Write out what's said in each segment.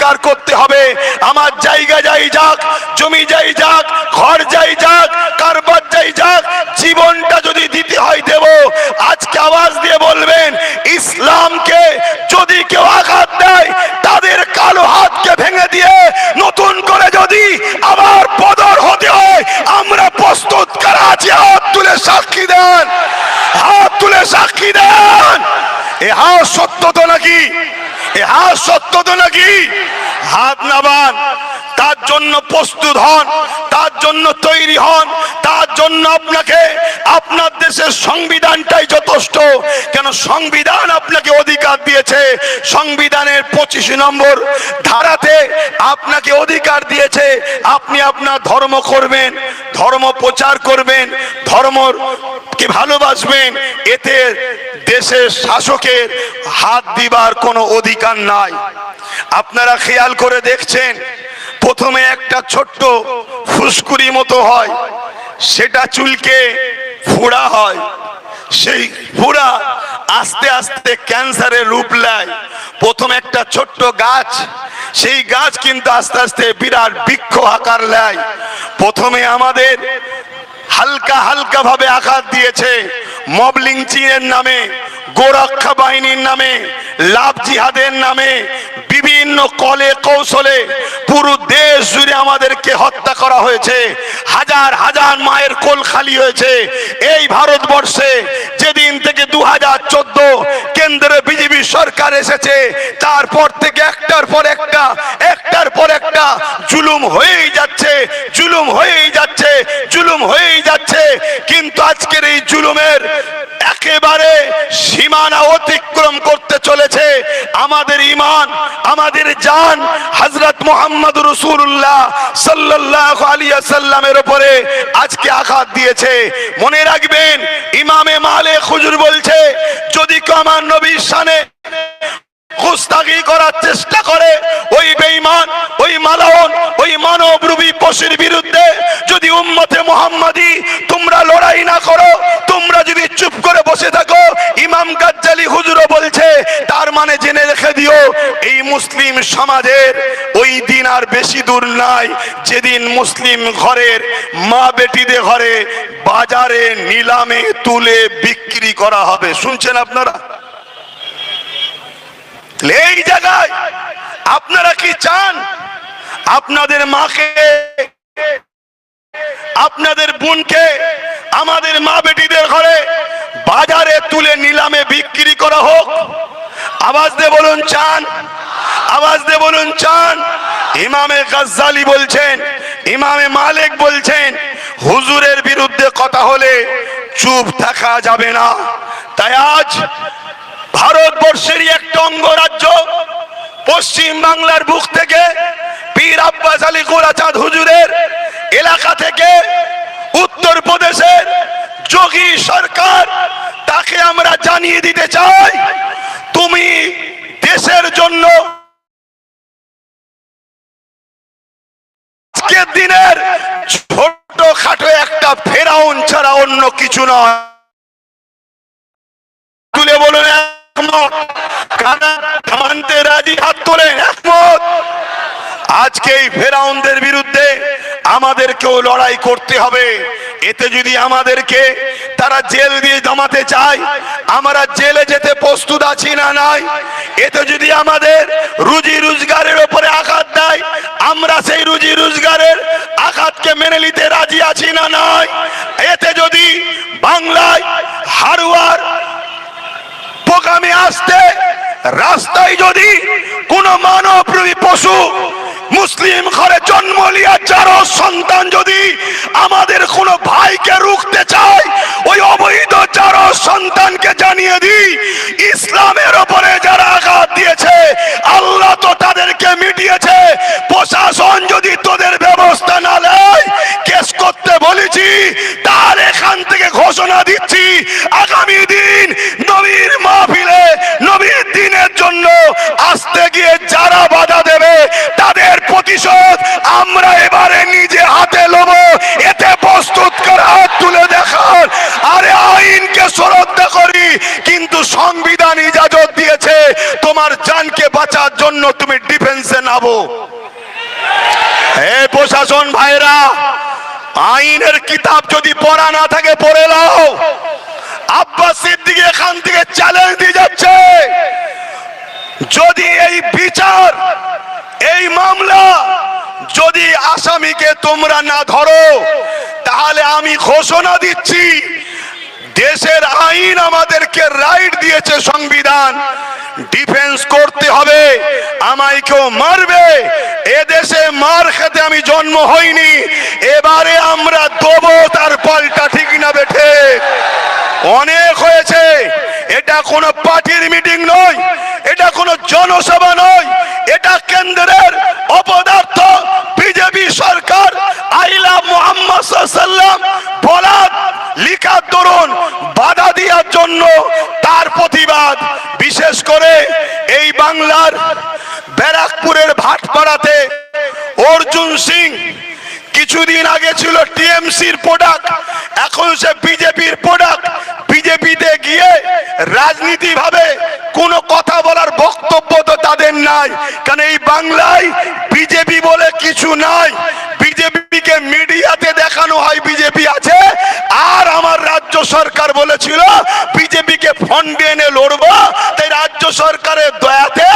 অধিকার করতে হবে। আমার জায়গা যাই যাক, জমি যাই যাক, ঘর যাই যাক, কারবার যাই যাক, জীবনটা যদি দিতে হয় দেব। আজকে আওয়াজ দিয়ে বলবেন, ইসলামকে যদি কেউ আঘাত দেয়, তাদের কালো হাতকে ভেঙে দিয়ে নতুন করে যদি আবার বদর হতে হয়, আমরা প্রস্তুত। করা আছি? হাত তুলে সাক্ষী দেন। হাত তুলে সাক্ষী দেন। এ হাত সত্য তো নাকি? এ হাত সত্য নাকি? হাত নাবান তার জন্য প্রস্তুত হন, তার জন্য তৈরি হন, তার জন্য আপনাকে আপনার দেশের সংবিধানটাই যথেষ্ট। কেন সংবিধান আপনাকে অধিকার দিয়েছে? সংবিধানের পঁচিশ নম্বর ধারাতে আপনাকে অধিকার দিয়েছে। আপনি আপনার ধর্ম করবেন, ধর্ম প্রচার করবেন ধর্মকে ভালোবাসবেন, এতে দেশের শাসকের হাত দিবার কোনো অধিকার নাই। আপনারা খেয়াল করে দেখছেন, প্রথমে একটা ছোট্ট ফুসকুরি মতো হয়, সেটা চুলকে ফোড়া হয়। সেই ফোড়া আস্তে আস্তে ক্যান্সারের রূপ নেয়। প্রথম একটা ছোট্ট গাছ, সেই গাছ কিন্তু আস্তে আস্তে বিরাট বৃক্ষ আকার নেয়। প্রথমে আমাদের হালকা হালকা ভাবে আঘাত দিয়েছে। মবলিং চীনের নামে, গোরক্ষা বাহিনীর নামে, লাভ জিহাদের নামে, বিভিন্ন কলে কৌশলে পুরো দেশ জুড়ে আমাদেরকে হত্যা করা হয়েছে। হাজার হাজার মায়ের কোল খালি হয়েছে। এই ভারতবর্ষে যেদিন থেকে দু হাজার চোদ্দ কেন্দ্রে বিজেপি সরকার এসেছে, তারপর থেকে একটার পর একটা, একটার পর একটা জুলুম হয়েই যাচ্ছে, জুলুম হয়েই যাচ্ছে। জুলুম হয়েই যাচ্ছে। কিন্তু আজকের এই জুলুমের একেবারে সীমানা অতিক্রম করতে চলেছে আমাদের ইমান আমাদের জান হজরত মোহাম্মদ রসুল্লাহ সাল্লাহ আলিয়া সাল্লামের উপরে আজকে আঘাত দিয়েছে। মনে রাখবেন, ইমামে মালে খুজুর বলছে, যদি কেউ আমার নবীর সানে গুস্তাগি করার চেষ্টা করে। ওই বেঈমান, ওই মালাউন, ওই মানবরূপী পশুর বিরুদ্ধে যদি উম্মতে মোহাম্মদী তোমরা লড়াই না করো, তোমরা যদি চুপ করে বসে থাকো, ইমাম গাজ্জালি হুজুরও বলছে, তার মানে জেনে রেখে দিও, এই মুসলিম সমাজের ওই দিন আর বেশি দূর নাই, যেদিন মুসলিম ঘরের মা বেটিদের ঘরে বাজারে নিলামে তুলে বিক্রি করা হবে। শুনছেন আপনারা? এই জায়গায় আপনারা কি চান? আপনাদের মাকে, আপনাদের বোনকে, আমাদের মা বেটিদের ঘরে বাজারে তুলে নিলামে বিক্রি করা হোক। আওয়াজ দিয়ে বলুন, চান। আওয়াজ দিয়ে বলুন, চান। ইমামে গাজ্জালি বলছেন, ইমামে মালিক বলছেন, হুজুরের বিরুদ্ধে কথা হলে চুপ থাকা যাবে না। তাই আজ ভারতবর্ষেরই একটা অঙ্গরাজ্য। পশ্চিম বাংলার বুক থেকে পীর আব্বাস আলী গোরাচাঁদ হুজুরের এলাকা থেকে উত্তর প্রদেশের যোগী সরকার, তাকে আমরা জানিয়ে দিতে চাই, তুমি দেশের জন্য আজকের দিনের ছোট খাটো একটা ফেরাউন ছাড়া অন্য কিছু নয়। তুলে বলুন তারা জেল দিয়ে জমাতে চায়, আমরা জেলে যেতে প্রস্তুত আছি না নাই? এতে যদি আমাদের রুজি রোজগারের উপরে আঘাত দেয়, আমরা সেই রুজি রোজগারের আঘাতকে মেনে নিতে রাজি আছি না নাই? এতে যদি বাংলায় হারুয়ার প্রোগ্রামে আসতে রাস্তায় যদি কোন মানবপ্রেমী পশু মুসলিম ঘরে জন্ম লিয়া চারো সন্তান যদি আমাদের কোন ভাইকে রুখতে চায়, ওই অবৈধ চারো সন্তানকে জানিয়ে দিই ইসলামের ওপরে যারা আঘাত দিয়েছে, আল্লাহ তো তাদেরকে মিটিয়েছে, প্রশাসন যদি তোদের ব্যবস্থা না নেয়, কেস করতে বলেছি, তার এখান থেকে ঘোষণা দিচ্ছি, আগামী দিন নবীর দিনের জন্য আসতে গিয়ে যারা বাধা দেবে, তাদের প্রতিশোধ আমরা এবারে নিজে হাতে লোব এতে প্রস্তুত করে হাত তুলে দেখার আরে আইনকে শ্রদ্ধা করি, কিন্তু সংবিধান ইজাজত দিয়েছে। তোমার জানকে বাঁচার জন্য তুমি ডিফেন্সে নাবো হে প্রশাসন ভাইরা, আইনের কিতাব যদি পড়া না থাকে, পড়ে লাও যদি এই বিচার, এই মামলা যদি আসামিকে তোমরা না ধরো, তাহলে আমি ঘোষণা দিচ্ছি, দেশের আইন আমাদেরকে রাইট দিয়েছে সংবিধান। ডিফেন্স করতে হবে, আমায় কেউ মারবে। এদেশে মার খেতে আমি জন্ম হইনি, এবারে আমরা দেবো তার পাল্টা ঠিক না বেঠে। অনেক হয়েছে, এটা কোনো পার্টির মিটিং নয় এটা কোনো জনসভা নয়, এটা কেন্দ্রের অপদার্থ বিজেপি সরকার আইলা মোহাম্মদ সাল্লাম লিখার দরুন বাধা দেওয়ার জন্য তার প্রতিবাদ। বিশেষ করে এই বাংলার ব্যারাকপুরের ভাটপাড়াতে অর্জুন সিং কিছুদিন আগে ছিল টিএমসির প্রোডাক্ট, এখন সে বিজেপির প্রোডাক্ট। বিজেপিতে গিয়ে রাজনীতি ভাবে কোনো কথা বলার বক্তব্য তো তাদের নাই কারণ এই বাংলায় বিজেপি বলে কিছু নাই বিজেপিকে মিডিয়াতে দেখানো হয় বিজেপি আছে আর আমার রাজ্য সরকার বলেছিল বিজেপিকে ফন্ডে এনে লড়বো। তাই রাজ্য সরকারের দয়াতে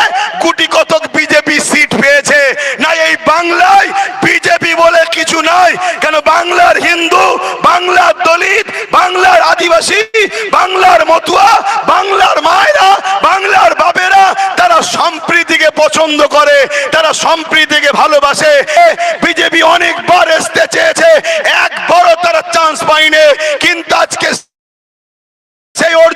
গুটি কতক বিজেপি সিট পেয়েছে। না, এই বাংলায় বিজেপি বলে কিছু নাই। কেন বাংলার হিন্দু, বাংলার দলিত, বাংলার আদিবাসী, বাংলার মতুয়া, বাংলার মায়েরা, বাংলার বাপেরা, তারা সম্প্রীতিকে পছন্দ করে, তারা সম্প্রীতিকে ভালোবাসে। বিজেপি অনেকবার আসতে চেয়েছে, একবারও তারা চান্স পায়নি। কিন্তু আজকে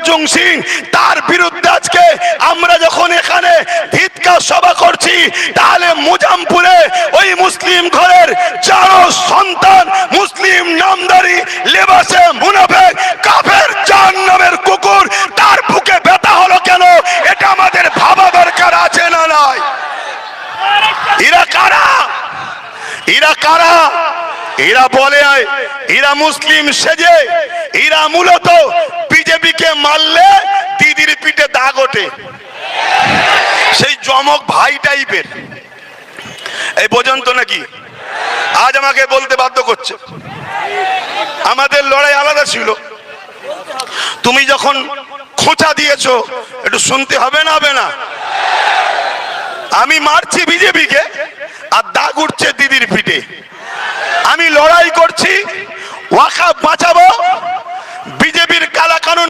অর্জুন সিং, তার বিরুদ্ধে আজকে আমরা যখন এখানে ধিৎকার সভা করছি, তাহলে মুজামপুরে ওই মুসলিম ঘরের চারো সন্তান, মুসলিম নামদারি, লেবাসে মুনাফেক কাফের চার নামের কুকুর, তার বুকে ব্যথা হলো কেন? এটা আমাদের ভাবা দরকার আছে না নাই? এরা কারা? এরা কারা? এরা বলে এরা মুসলিম সেজে এরা মূলত বিজেপিকে মারলে দিদির পিঠে দাগ ওঠে। সেই জমক ভাই টাইপের। এই বোঝেন তো নাকি? আজ আমাকে বলতে বাধ্য করছে। আমাদের লড়াই আলাদা ছিল। তুমি যখন খোঁচা দিয়েছ, একটু শুনতে হবে না হবে না? আমি মারছি বিজেপিকে, আর দাগ উঠছে দিদির পিঠে। আমি লড়াই করছি ওয়াকা বাঁচাবো বিজেপির কালা কানুন